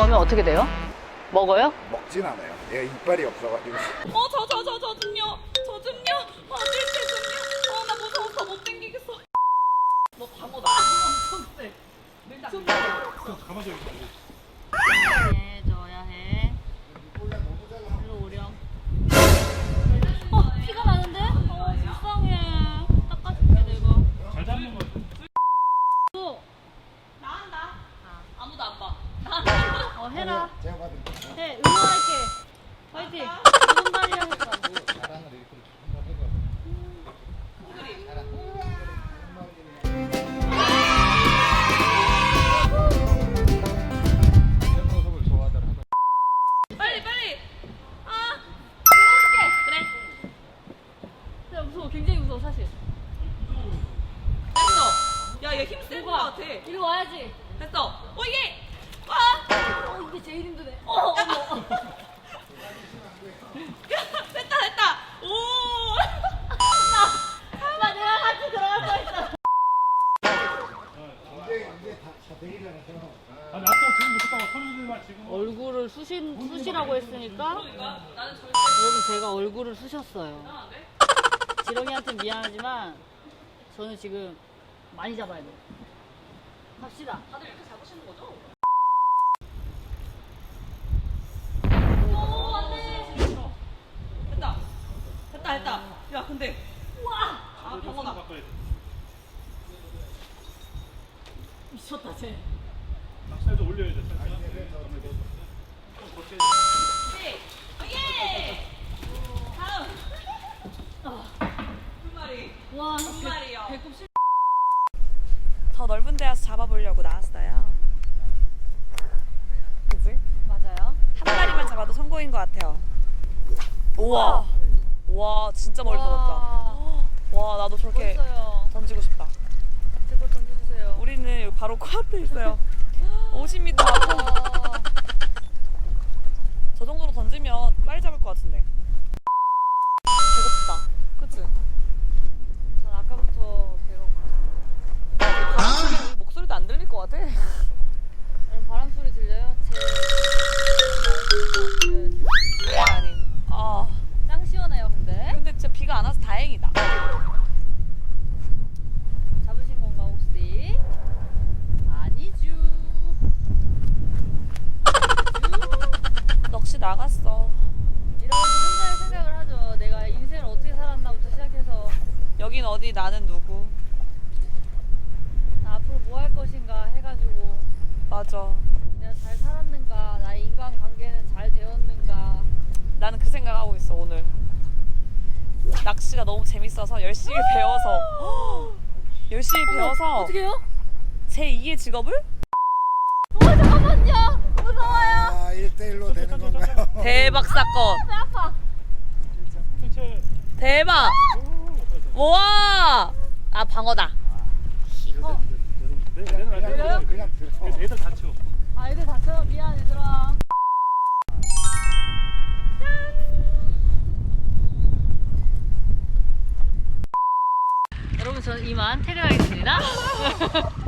나오면 어떻게 돼요? 먹어요? 먹진 않아요. 얘가 이빨이 없어가지고. 어, 저, 저, 저, 저 좀요. 저 좀요. 어, 찔찔 좀요. 어, 나 무서워서 못 땡기겠어. 너 방어다. 엄청 세. 좀 해줘야 해라. 제가. 해, 응원할게. 화이팅. 오른발이랑 했어. 자랑을 이렇게 생각해서. 모습을 좋아하더라. 빨리 빨리 아 해줄게 그래 야 무서워 굉장히 무서워 사실 됐어 야 얘 힘센 거 같아 이리 와야지 됐어 어 이게 와 어, 이게 제일 힘드네 어 어머 됐다 됐다 오 나, 나 내가 같이 들어갈 뻔했어 이제 이제 다, 다 되기잖아요. 아니 아까 지금 못했다고 소리들만 지금 얼굴을 쑤신, 쑤시라고 했으니까 여러분 제가 얼굴을 쑤셨어요. 지렁이한테 미안하지만 저는 지금 많이 잡아야 돼요. 갑시다. 다들 이렇게 잡으시는 거죠? 됐다, 됐다. 야, 근데. 우와! 아, 병원아. 바꿔야 돼 미쳤다, 쟤. 낙살도 올려야 돼 살짝 예! 다음. 두 마리. 와, 두 마리요. 배꼽 실. 더 넓은 데서 잡아보려고 나왔어요. 그지? 맞아요. 한 마리만 잡아도 성공인 것 같아요. 우와. 와, 진짜 멀리 던졌다. 와, 나도 저렇게 멋있어요. 던지고 싶다. 제거 던져주세요. 우리는 여기 바로 코앞에 있어요. 50m 앞. 저 정도로 던지면 빨리 잡을 것 같은데. 배고프다. 그치? 전 아까부터 배가 고팠어요. 바람 목소리도 안 들릴 것 같아. 나갔어. 이러면서 혼자 생각을 하죠. 내가 인생을 어떻게 살았나부터 시작해서 여긴 어디 나는 누구. 나 앞으로 뭐 할 것인가 해가지고 맞아. 내가 잘 살았는가, 나의 인간관계는 잘 되었는가. 나는 그 생각하고 있어 오늘. 낚시가 너무 재밌어서 열심히 배워서 열심히 배워서 어떻게요? 제 2의 직업을 어 잠깐만요. 무서워요. 아, 1대1로 되는 건가요? 대박 사건. 배 아파. 대박. 우와. 아 방어다. 애들 다쳐. 아 애들 다쳐. 미안 얘들아. 여러분 저는 이만 퇴근하겠습니다.